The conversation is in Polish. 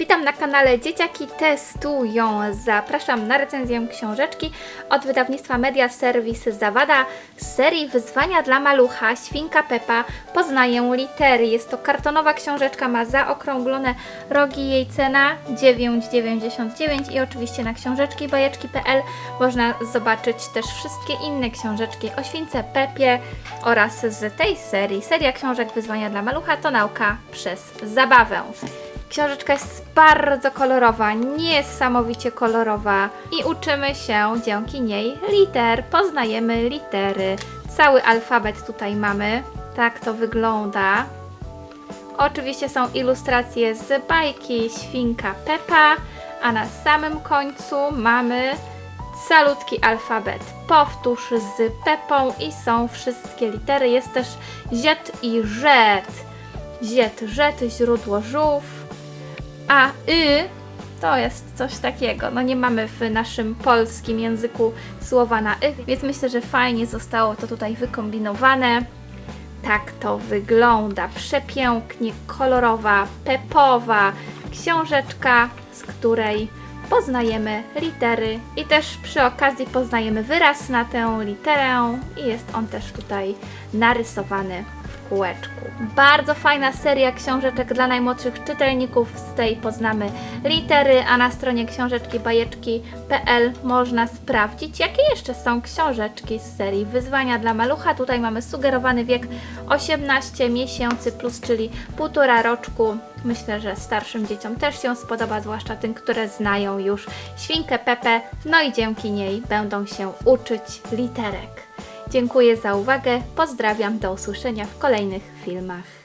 Witam na kanale Dzieciaki Testują. Zapraszam na recenzję książeczki od wydawnictwa Media Service Zawada z serii Wyzwania dla malucha Świnka Pepa Poznaję litery. Jest to kartonowa książeczka, ma zaokrąglone rogi. Jej cena 9,99 i oczywiście na książeczki bajeczki.pl można zobaczyć też wszystkie inne książeczki o Śwince Pepie oraz z tej serii. Seria książek Wyzwania dla malucha to nauka przez zabawę. Książeczka jest bardzo kolorowa, niesamowicie kolorowa i uczymy się dzięki niej liter. Poznajemy litery. Cały alfabet tutaj mamy. Tak to wygląda. Oczywiście są ilustracje z bajki Świnka Pepa, a na samym końcu mamy calutki alfabet. Powtórz z Pepą i są wszystkie litery. Jest też Z i Rzet. Z, Rzet, źródło żółw. A y to jest coś takiego. No nie mamy w naszym polskim języku słowa na y, więc myślę, że fajnie zostało to tutaj wykombinowane. Tak to wygląda. Przepięknie kolorowa, pepowa książeczka, z której poznajemy litery i też przy okazji poznajemy wyraz na tę literę i jest on też tutaj narysowany kółeczku. Bardzo fajna seria książeczek dla najmłodszych czytelników. Z tej poznamy litery, a na stronie książeczki bajeczki.pl można sprawdzić, jakie jeszcze są książeczki z serii Wyzwania dla malucha. Tutaj mamy sugerowany wiek 18 miesięcy plus, czyli półtora roczku. Myślę, że starszym dzieciom też się spodoba, zwłaszcza tym, które znają już świnkę Pepe, no i dzięki niej będą się uczyć literek. Dziękuję za uwagę, pozdrawiam, do usłyszenia w kolejnych filmach.